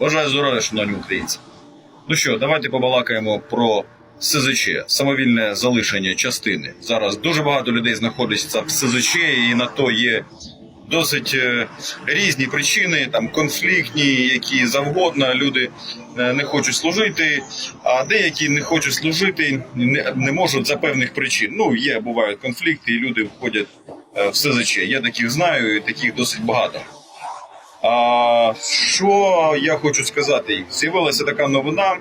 Бажаю здоров'я, шановні українці. Ну що, давайте побалакаємо про СЗЧ, самовільне залишення частини. Зараз дуже багато людей знаходиться в СЗЧ, і на то є досить е, різні причини, там конфліктні, які завгодно. Люди е, не хочуть служити, а деякі не хочуть служити, не, не можуть за певних причин. Ну, є, бувають конфлікти, і люди входять е, в СЗЧ. Я таких знаю, і таких досить багато. А, що я хочу сказати? З'явилася така новина,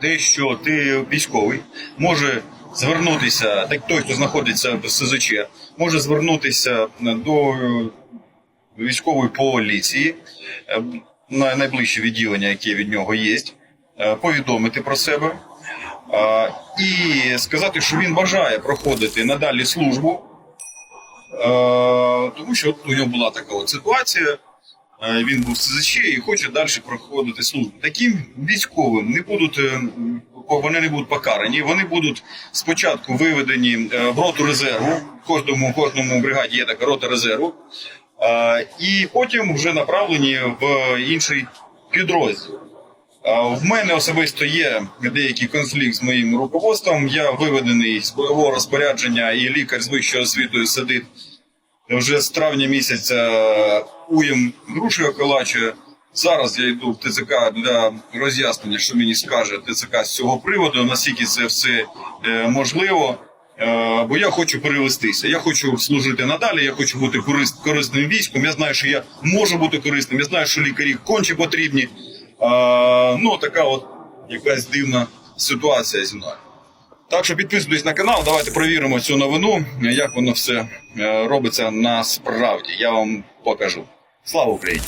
те, що ти військовий може звернутися, так той, хто знаходиться в СЗЧ, може звернутися до військової поліції на найближче відділення, яке від нього є, е, повідомити про себе і сказати, що він бажає проходити надалі службу, е, тому що у нього була така от ситуація. Е, Він був СЗЧ і хоче далі проходити службу. Таким військовим не будуть е, вони не будуть покарані. Вони будуть спочатку виведені е, в роту резерву. Кожному кожному бригаді є така рота резерву, і потім вже направлені в інший підрозділ. В мене особисто є деякий конфлікт з моїм руководством. Я виведений з бойового розпорядження, і лікар з вищою освітою сидить вже з травня місяця уєм груші околачує. Зараз я йду в ТЦК для роз'яснення, що мені скаже ТЦК з цього приводу, наскільки це все е, можливо. Е, бо я хочу перевестися. Я хочу служити надалі. Я хочу бути корисним військом. Я знаю, що я можу бути корисним. Я знаю, що лікарі конче потрібні. Е, ну така от якась дивна ситуація зі мною. Так що підписуйтесь на канал, давайте провіримо цю новину, як воно все е, робиться насправді. Я вам покажу. Слава Україні!